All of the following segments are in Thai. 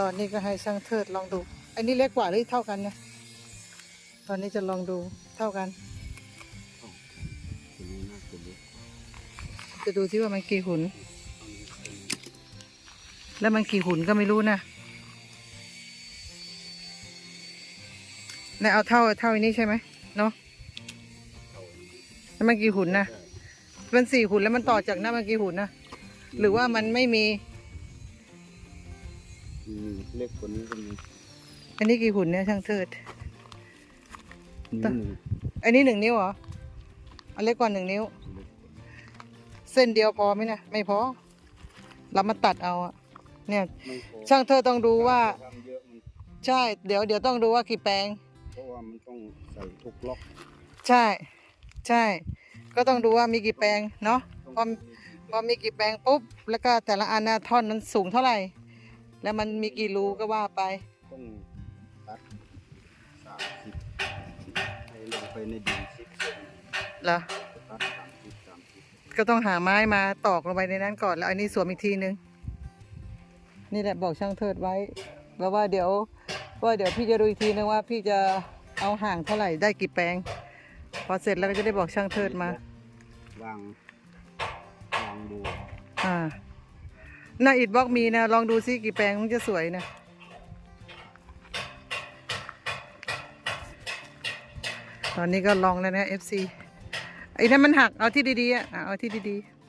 ตอนนี้ก็ให้ช่างเทิดลองดู อันนี้เล็กกว่าหรือเท่ากันเนี่ย ตอนนี้จะลองดูเท่ากัน จะดูที่ว่ามันกี่หุน แล้วมันกี่หุนก็ไม่รู้นะแล้วเอาเท่าเท่าอันนี้ใช่ไหมเนาะแล้วมันกี่หุนนะมันสี่หุนแล้วมันต่อจากหน้ามันกี่หุนนะหรือว่ามันไม่มี เล็กกว่านี้ก็มีอันนี้กี่หุนเนี่ยช่างเทิด นิ้วหนึ่งอันนี้หนึ่งนิ้วเหรอ อันเล็กกว่าหนึ่งนิ้วเล็กเส้นเดียวพอไหมนะไม่พอ เรามาตัดเอาอะเนี่ย ไม่พอช่างเธอต้องดูว่า ทำเยอะมันใช่ เดี๋ยวเดี๋ยวต้องดูว่ากี่แปลง เพราะว่ามันต้องใส่ทุกล็อกใช่ ใช่ ก็ต้องดูว่ามีกี่แปลงเนาะ ต้องพอ พอมีกี่แปลงปุ๊บ แล้วก็แต่ละอันนะท่อนนั้นสูงเท่าไหร่ แล้วมันมีกี่รูก็ว่าไป ต้องตัดสามสิบให้ลงไปในดินสิบเซนเหรอตัดสามสิบสามสิบก็ต้องหาไม้มาตอกลงไปในนั้นก่อนแล้วอันนี้สวมอีกทีนึง นี่แหละบอกช่างเทิดไว้แล้วว่าเดี๋ยวว่าเดี๋ยวพี่จะดูอีกทีนึงว่าพี่จะเอาห่างเท่าไหร่ได้กี่แปลง พอเสร็จแล้วก็จะได้บอกช่างเทิดมา วางวางดูอ่า หน้าอิดบล็อกมีนะ ลองดูซิกี่แปลงมันจะสวยนะ ตอนนี้ก็ลองแล้วนะ FC ไอ้นั่นมันหักเอาที่ดีๆอะเอาที่ดีๆ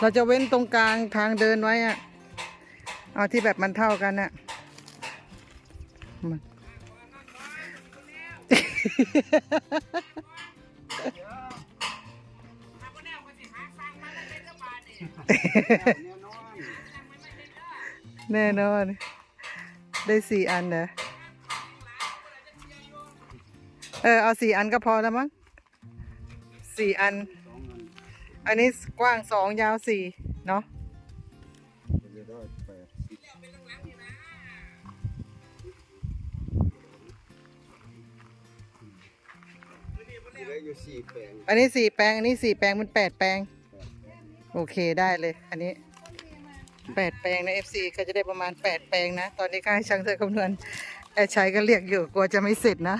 เราจะเว้นตรงกลางทางเดินไว้อะเอาที่แบบมันเท่ากันอะมัน แน่นอน ได้สี่อันนะเออเอาสี่อันก็พอแล้วมั้งสี่อัน อันนี้กว้างสองยาวสี่เนาะจะได้สี่แปลง อันนี้สี่แปลง อันนี้สี่แปลงมันแปดแปลงแปดแปลง โอเคได้เลยอันนี้แปดแปลงนะ FC ก็จะได้ประมาณแปดแปลงนะ ตอนนี้ก็ให้ช่างเธอคำนวณแอร์ชัยก็เรียกอยู่กลัวจะไม่เสร็จนะ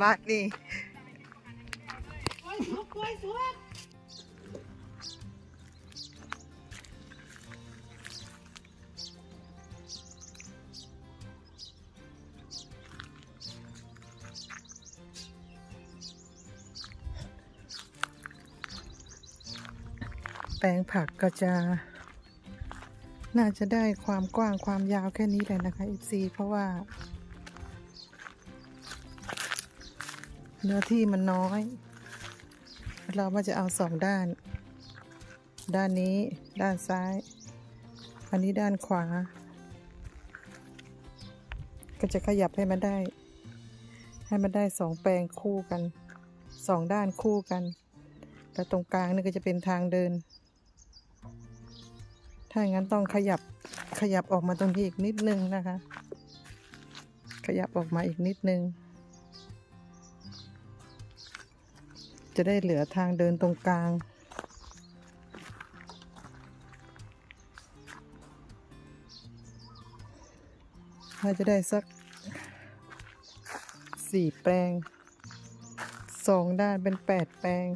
บ้านนี่ แปลงผักก็จะน่าจะได้ความกว้างความยาวแค่นี้แหละนะคะ FC เพราะว่า เนื้อที่มันน้อย เราว่าจะเอาสองด้าน ด้านนี้ด้านซ้าย อันนี้ด้านขวา ก็จะขยับให้มันได้ ให้มันได้สองแปลงคู่กันสองด้านคู่กัน แต่ตรงกลางนี่ก็จะเป็นทางเดิน ถ้าอย่างนั้นต้องขยับขยับออกมาตรงนี้อีกนิดนึงนะคะ ขยับออกมาอีกนิดนึง จะได้เหลือทางเดินตรงกลาง น่าจะได้สักสี่แปลงสองด้านเป็นแปดแปลง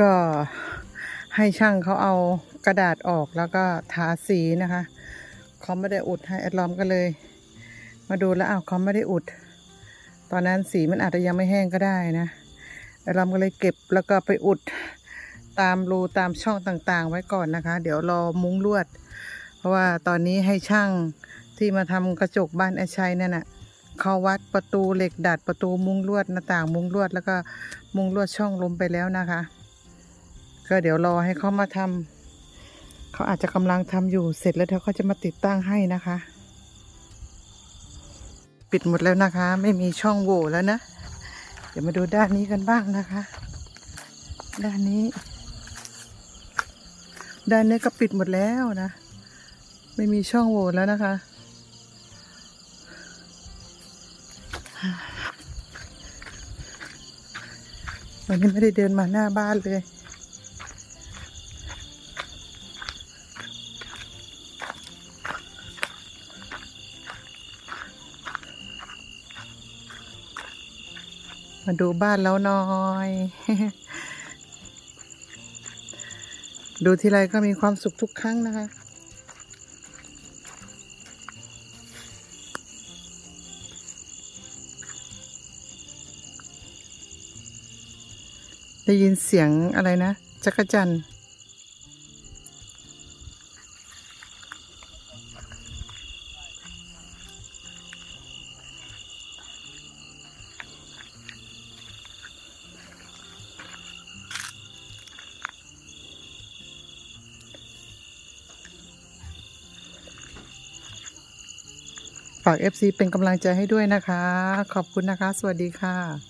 ก็ให้ช่างเขาเอากระดาษออกแล้วก็ทาสีนะคะ เขาไม่ได้อุดให้แอดลอมก็เลย มาดูแล้วอ้าวเขาไม่ได้อุด ตอนนั้นสีมันอาจจะยังไม่แห้งก็ได้นะแอดลอมก็เลยเก็บแล้วก็ไปอุดตามรูตามช่องต่างๆ ไว้ก่อนนะคะ เดี๋ยวรอมุ้งลวด เพราะว่าตอนนี้ให้ช่างที่มาทำกระจกบ้านแอชัยนั่นน่ะเขาวัดประตูเหล็กดัดประตูมุ้งลวดหน้าต่างมุ้งลวดแล้วก็มุ้งลวดช่องลมไปแล้วนะคะ ก็เดี๋ยวรอให้เขามาทำเขาอาจจะกำลังทำอยู่เสร็จแล้วเดี๋ยวเขาจะมาติดตั้งให้นะคะ ปิดหมดแล้วนะคะ ไม่มีช่องโหว่แล้วนะ เดี๋ยวมาดูด้านนี้กันบ้างนะคะ ด้านนี้ ด้านนี้ก็ปิดหมดแล้วนะ ไม่มีช่องโหว่แล้วนะคะวันนี้ไม่ได้เดินมาหน้าบ้านเลย มาดูบ้านแล้วน้อย ดูทีไรก็มีความสุขทุกครั้งนะคะได้ยินเสียงอะไรนะจักรจันทร์าก FC เป็นกำลังใจให้ด้วยนะคะ ขอบคุณนะคะ สวัสดีค่ะ